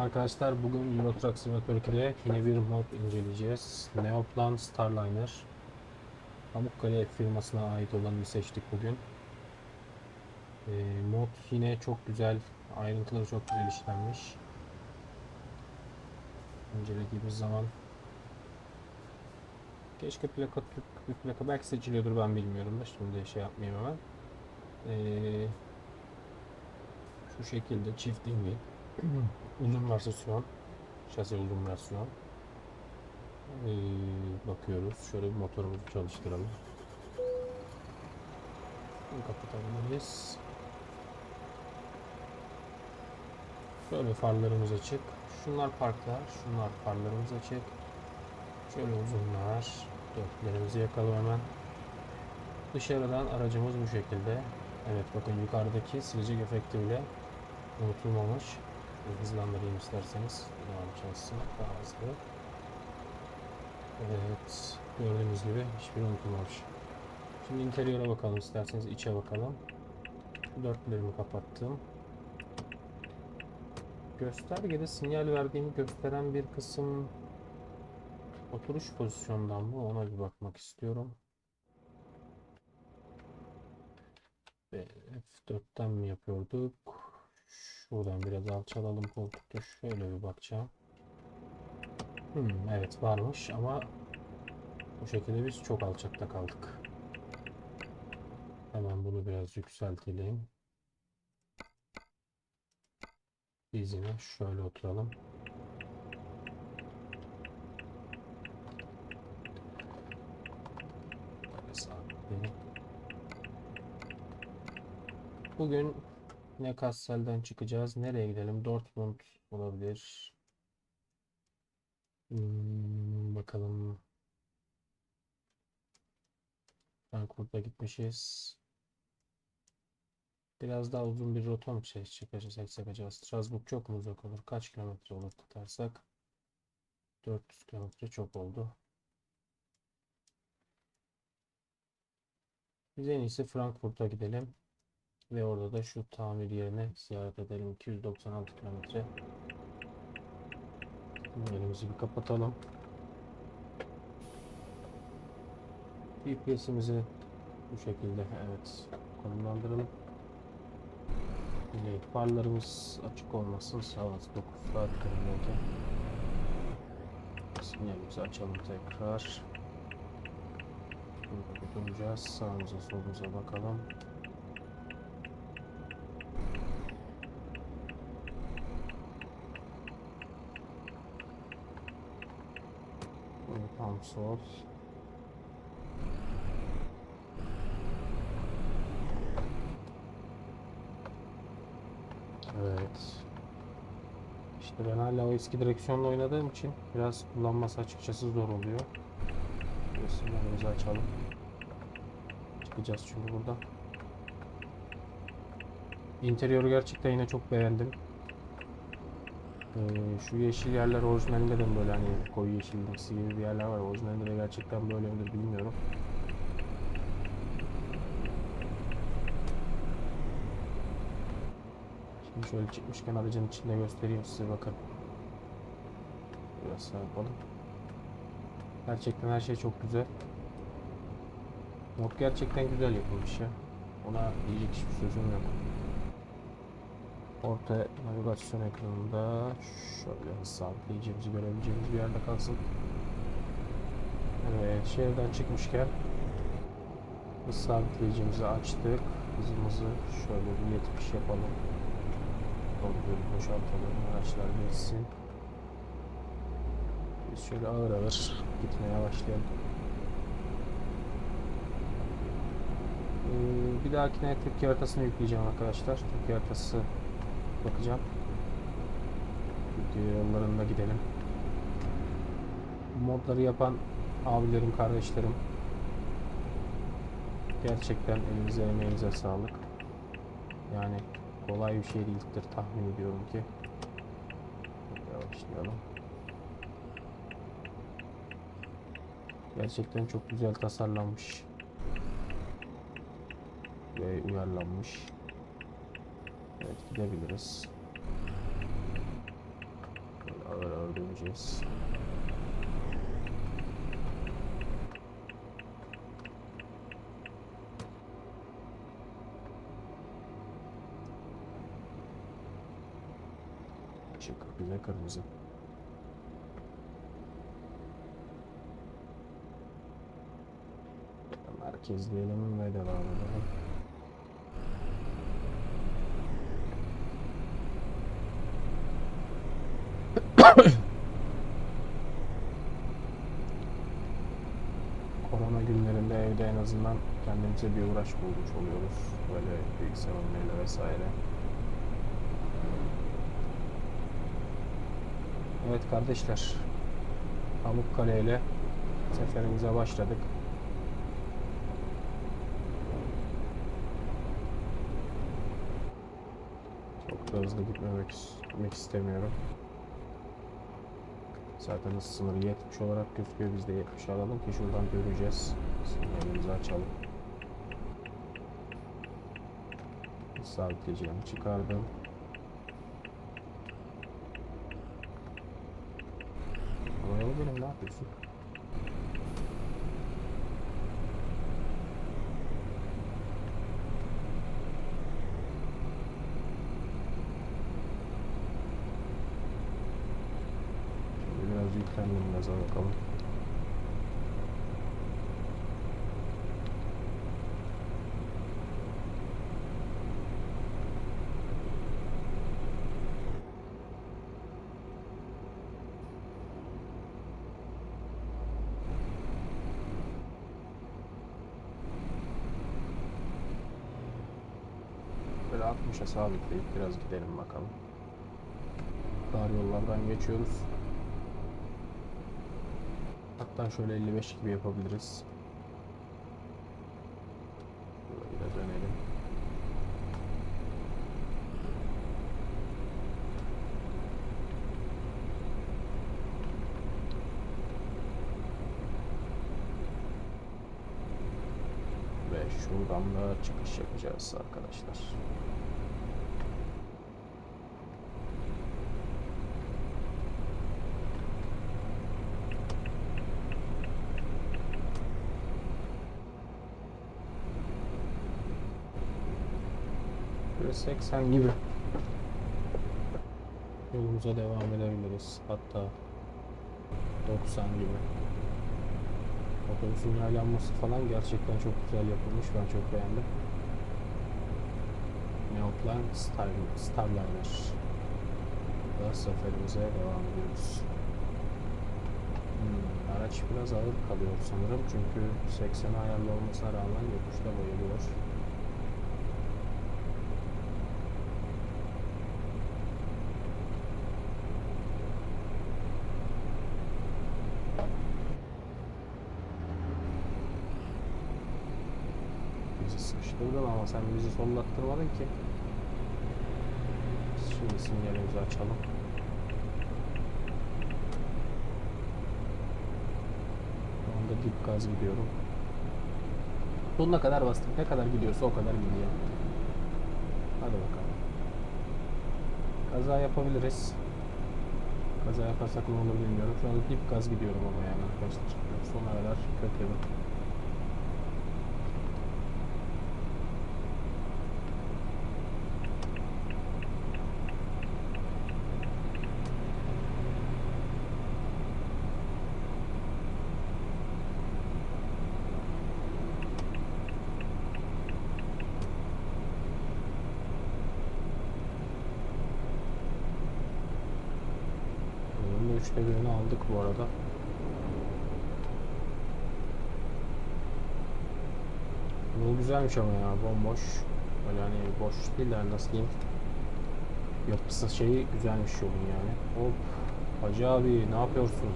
arkadaşlar. Bugün Euro Truck Simulator 2'de yine bir mod inceleyeceğiz. Neoplan Starliner. Pamukkale firmasına ait olanı seçtik bugün. Ee, mod yine çok güzel. Ayrıntıları çok güzel işlenmiş. İncelediğimiz zaman Keşke plaka Türk plaka belki seçiliyordur ben bilmiyorum da şimdi şey yapmayayım hemen. Ee, şu şekilde çift dingil. Uzun versiyon. Şasi uzun versiyon. Ee, bakıyoruz. Şöyle bir motorumuzu çalıştıralım. Kapatabiliriz. Şöyle farlarımız açık. Şunlar parklar. Şunlar farlarımız açık. Şöyle uzunlar. Dörtlerimizi yakalım hemen. Dışarıdan aracımız bu şekilde. Evet bakın yukarıdaki silecek efekti bile unutulmamış. Hızlandırayım isterseniz. Devam çalışsın. Daha hızlı. Evet. Gördüğünüz gibi hiçbir unutulmamış. Şimdi interiöre bakalım isterseniz. içe bakalım. Dörtlerimi kapattım. Göstergede sinyal verdiğimi gösteren bir kısım oturuş pozisyondan mı ona bir bakmak istiyorum. Ve F4'ten mi yapıyorduk? Şuradan biraz alçalalım koltukta. Şöyle bir bakacağım. Hmm, evet varmış ama bu şekilde biz çok alçakta kaldık. Hemen bunu biraz yükseltelim. Biz yine şöyle oturalım. Böyle Bugün Newcastle'den çıkacağız. Nereye gidelim? Dortmund olabilir. Hmm, bakalım. Frankfurt'a gitmişiz. Biraz daha uzun bir rota mı şey çekeceksek acaba? Strasbourg çok uzak olur? Kaç kilometre olur tutarsak? 400 kilometre çok oldu. Biz en iyisi Frankfurt'a gidelim. Ve orada da şu tamir yerini ziyaret edelim. 296 kilometre. Elimizi bir kapatalım. GPS'imizi bu şekilde evet konumlandıralım. Yine farlarımız açık olmasın. Saat 9 saat kırmızı. Sinyalimizi açalım tekrar. Burada duracağız. Sağımıza solumuza bakalım. Bunu tam sol. Evet. İşte ben hala o eski direksiyonla oynadığım için biraz kullanması açıkçası zor oluyor. Resimlerimizi açalım. Çıkacağız çünkü burada. İnteriörü gerçekten yine çok beğendim. Ee, şu yeşil yerler orijinalinde de böyle hani koyu yeşilimsi gibi bir yerler var. Orijinalinde de gerçekten böyle midir bilmiyorum. Şimdi şöyle çıkmışken aracın içinde göstereyim size bakın. Biraz sağ yapalım. Gerçekten her şey çok güzel. Mod gerçekten güzel yapılmış ya. Ona diyecek hiçbir sözüm yok. Orta navigasyon ekranında şöyle hız sabitleyeceğimizi görebileceğimiz bir yerde kalsın. Evet, şehirden çıkmışken hız sabitleyicimizi açtık. Hızımızı şöyle bir 70 yapalım. Doldurup boşaltalım. Araçlar geçsin. Biz şöyle ağır ağır gitmeye başlayalım. Ee, bir dahakine Türkiye haritasını yükleyeceğim arkadaşlar. Türkiye haritası bakacağım. Türkiye yollarında gidelim. Modları yapan abilerim, kardeşlerim gerçekten elinize emeğinize sağlık. Yani kolay bir şey değildir tahmin ediyorum ki. Yavaşlayalım. Gerçekten çok güzel tasarlanmış ve uyarlanmış. Evet gidebiliriz. döneceğiz. Işık bize kırmızı. Merkezleyelim ve devam edelim. Korona günlerinde evde en azından kendimize bir uğraş bulmuş oluyoruz. Böyle bilgisayar oyunlarıyla vesaire. Evet kardeşler. Pamukkale ile seferimize başladık. Çok da hızlı gitmemek, istemiyorum. Zaten hız sınırı 70 olarak gözüküyor. Biz de 70 alalım ki şuradan göreceğiz. Sinyalimizi açalım. Sabitleyeceğimi çıkardım. Ama yolu benim ne yapıyorsun? Şimdi yüklendim gaza bakalım. Böyle 60'a sabitleyip biraz gidelim bakalım. Dar yollardan geçiyoruz. Hatta şöyle 55 gibi yapabiliriz. Biraz dönelim. Ve şuradan da çıkış yapacağız arkadaşlar. Böyle 80 gibi yolumuza devam edebiliriz. Hatta 90 gibi. Otobüsün yaylanması falan gerçekten çok güzel yapılmış. Ben çok beğendim. Neoplan Star, Starliner. Daha seferimize devam ediyoruz. Hmm, araç biraz ağır kalıyor sanırım çünkü 80 ayarlı olmasına rağmen yokuşta bayılıyor. Sıkıştırdın ama sen bizi sollattırmadın ki. Şimdi sinyalimizi açalım. Şu anda dip gaz gidiyorum. Sonuna kadar bastım. Ne kadar gidiyorsa o kadar gidiyor. Hadi bakalım. Kaza yapabiliriz. Kaza yaparsak ne olur bilmiyorum. Şu anda dip gaz gidiyorum ama yani arkadaşlar. Kadar kötüydüm. Bunun da üçte birini aldık bu arada. Yol güzelmiş ama ya bomboş. Böyle hani boş değil de nasıl diyeyim. Yapısı şeyi güzelmiş yolun yani. Hop. Hacı abi ne yapıyorsun?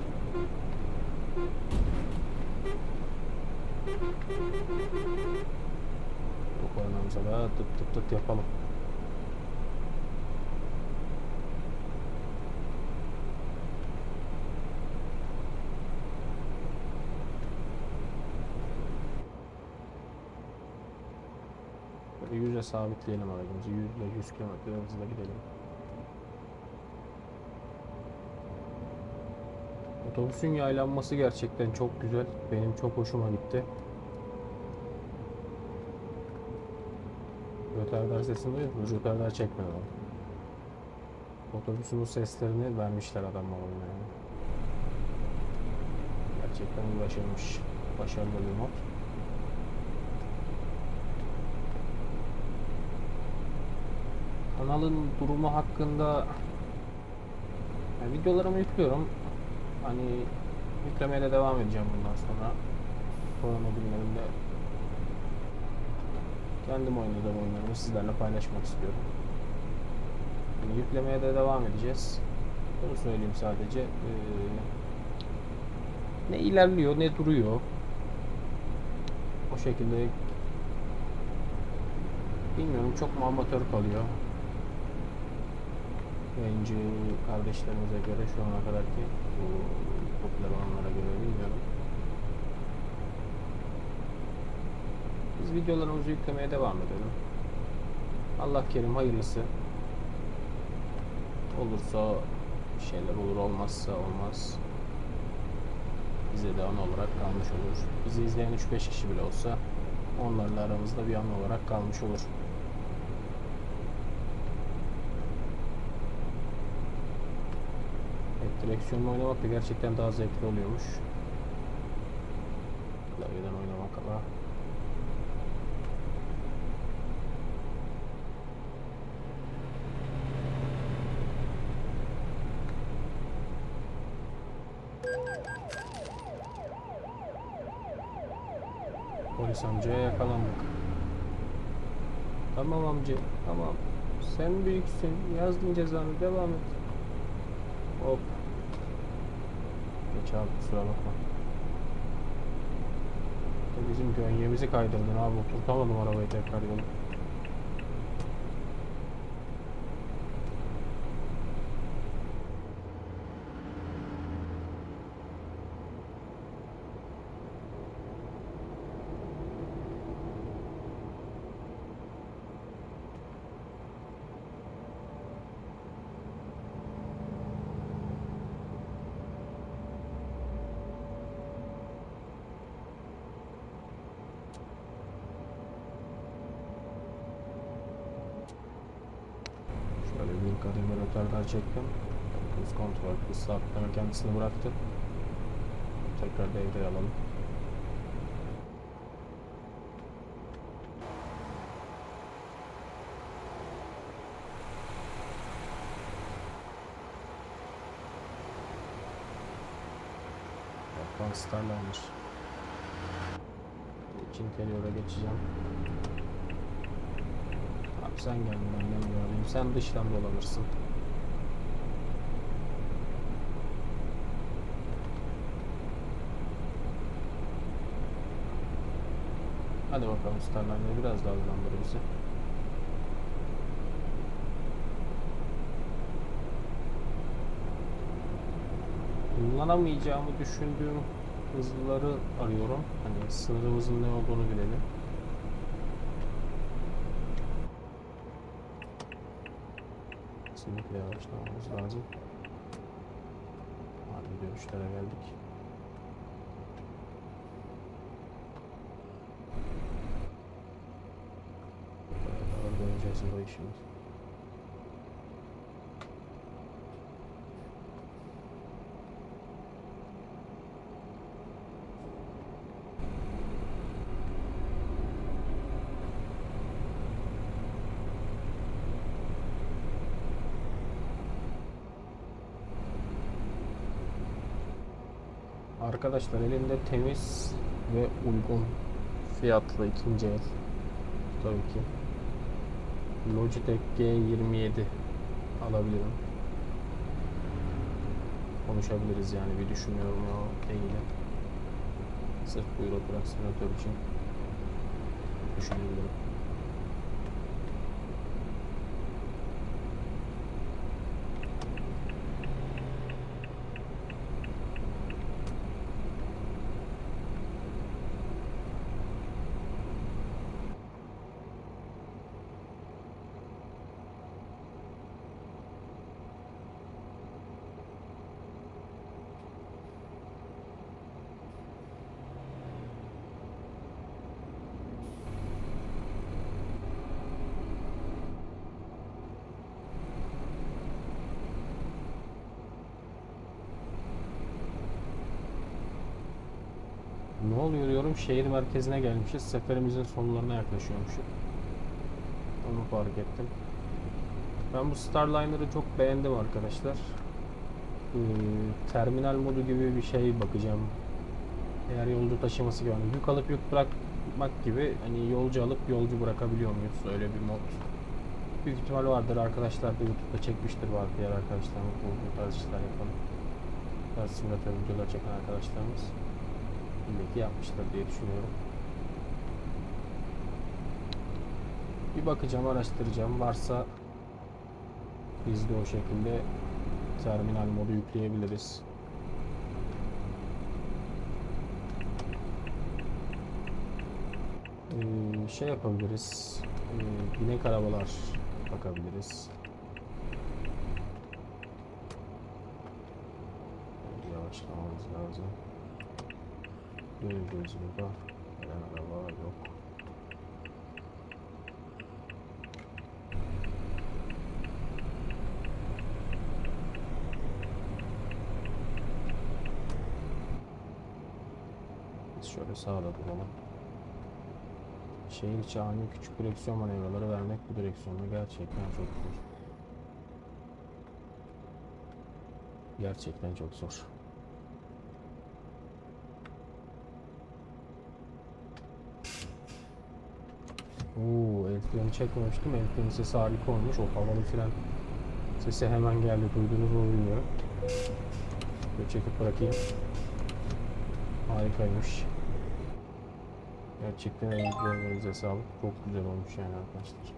Bu koronamıza da tıp tıp tıp yapalım. Böyle 100'e sabitleyelim aracımızı. 100 ile 100 km hızla gidelim. Otobüsün yaylanması gerçekten çok güzel. Benim çok hoşuma gitti. Rötardar sesini duyuyor musun? Rötardar çekmedi o. Otobüsün bu seslerini vermişler adamlar yani. Gerçekten ulaşılmış. Başarılı bir mod. Kanalın durumu hakkında yani videolarımı yüklüyorum. Hani yüklemeye de devam edeceğim bundan sonra. Korona günlerinde kendim oynadığım oyunlarımı sizlerle paylaşmak istiyorum. Yani yüklemeye de devam edeceğiz. Bunu söyleyeyim sadece. Ee, ne ilerliyor ne duruyor. O şekilde bilmiyorum çok mu amatör kalıyor. Yayıncı kardeşlerimize göre şu ana kadar ki bu popüler olanlara göre bilmiyorum. Biz videolarımızı yüklemeye devam edelim. Allah kerim hayırlısı. Olursa bir şeyler olur olmazsa olmaz. Bize de an olarak kalmış olur. Bizi izleyen 3-5 kişi bile olsa onlarla aramızda bir an olarak kalmış olur. Evet, direksiyonla oynamak da gerçekten daha zevkli oluyormuş. Klavyeden oynamak ama Polis amcaya yakalandık. Tamam amca, tamam. Sen büyüksün. Yazdın cezanı, devam et. Hop. Geç abi kusura bakma. Bizim gönyemizi kaydırdın abi. Oturtamadım arabayı tekrar yola. Şöyle bir kademe rötarlar çektim. Hız kontrol, hız sabitleme kendisini bıraktı. Tekrar devreye alalım. Japan Starliner. İkinci interiora geçeceğim. Abi sen gel ben göreyim. Sen dıştan dolanırsın. Hadi bakalım Starline'ı biraz daha hızlandır bizi. Kullanamayacağımı düşündüğüm hızları arıyorum. Hani sınırımızın ne olduğunu bilelim. Kesinlikle yavaşlamamız lazım. Hadi dönüşlere geldik. Bu işimiz. Arkadaşlar elimde temiz ve uygun fiyatlı ikinci el tabii ki Logitech G27 alabilirim. Konuşabiliriz yani bir düşünüyorum o değil. Sırf bu Euro Truck için düşünebilirim. Ne oluyor diyorum şehir merkezine gelmişiz. Seferimizin sonlarına yaklaşıyormuşuz. Onu fark ettim. Ben bu Starliner'ı çok beğendim arkadaşlar. Ee, terminal modu gibi bir şey bakacağım. Eğer yolcu taşıması gibi. hani yük alıp yük bırakmak gibi hani yolcu alıp yolcu bırakabiliyor muyuz? Öyle bir mod. Büyük ihtimal vardır. Arkadaşlar da YouTube'da çekmiştir var diğer arkadaşlarımız. Bu, bu tarz işler yapan. Tarz simülatör videolar çeken arkadaşlarımız. İlle ki yapmıştır diye düşünüyorum. Bir bakacağım, araştıracağım. Varsa biz de o şekilde terminal modu yükleyebiliriz. Ee, şey yapabiliriz. Ee, binek arabalar bakabiliriz. Yavaşlamamız lazım. Burada. Gelen araba yok. Şöyle sağda duralım. Şehir içi ani küçük direksiyon manevraları vermek bu direksiyonda gerçekten çok zor. Gerçekten çok zor. Oo, el çekmemiştim. El sesi harika olmuş. O havalı fren sesi hemen geldi. Duydunuz mu bilmiyorum. Böyle çekip bırakayım. Harikaymış. Gerçekten ellerinize sağlık. Çok güzel olmuş yani arkadaşlar.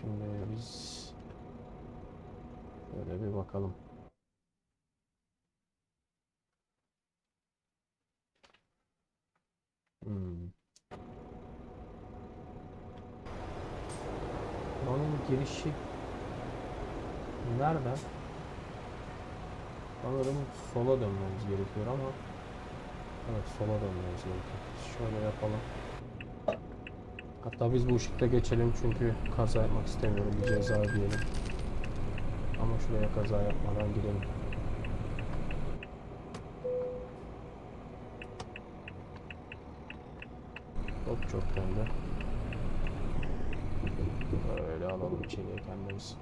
Şimdi biz şöyle bir bakalım. Hmm. Girişi nereden? Sanırım sola dönmemiz gerekiyor ama Evet sola dönmemiz gerekiyor. Şöyle yapalım. Hatta biz bu ışıkta geçelim çünkü kaza yapmak istemiyorum. Bir ceza diyelim. Ama şuraya kaza yapmadan gidelim. Hop çok döndü. Böyle alalım içeriye kendimiz.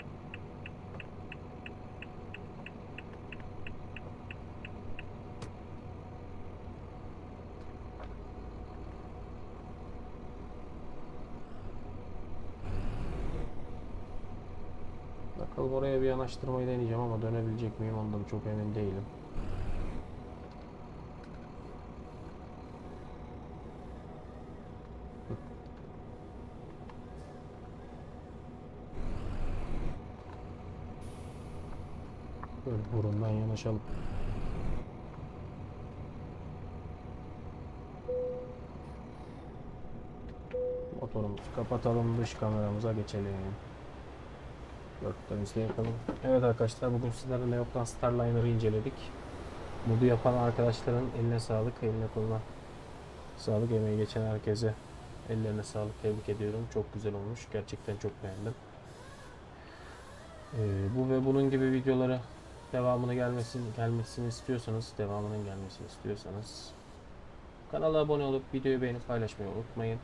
Bakalım oraya bir yanaştırmayı deneyeceğim ama dönebilecek miyim ondan çok emin değilim. Böyle burundan yanaşalım. Motorumuzu kapatalım, dış kameramıza geçelim. Dörtlerimizle yapalım. Evet arkadaşlar bugün sizlerle Neoplan Starliner'ı inceledik. Modu yapan arkadaşların eline sağlık, eline koluna sağlık emeği geçen herkese ellerine sağlık tebrik ediyorum. Çok güzel olmuş. Gerçekten çok beğendim. Ee, bu ve bunun gibi videoları devamını gelmesini gelmesini istiyorsanız, devamının gelmesini istiyorsanız kanala abone olup videoyu beğenip paylaşmayı unutmayın.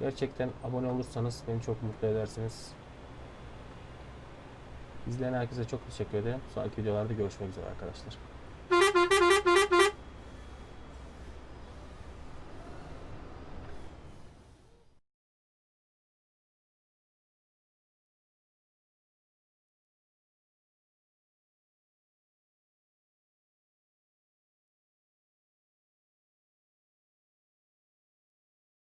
Gerçekten abone olursanız beni çok mutlu edersiniz. İzleyen herkese çok teşekkür ederim. Sonraki videolarda görüşmek üzere arkadaşlar.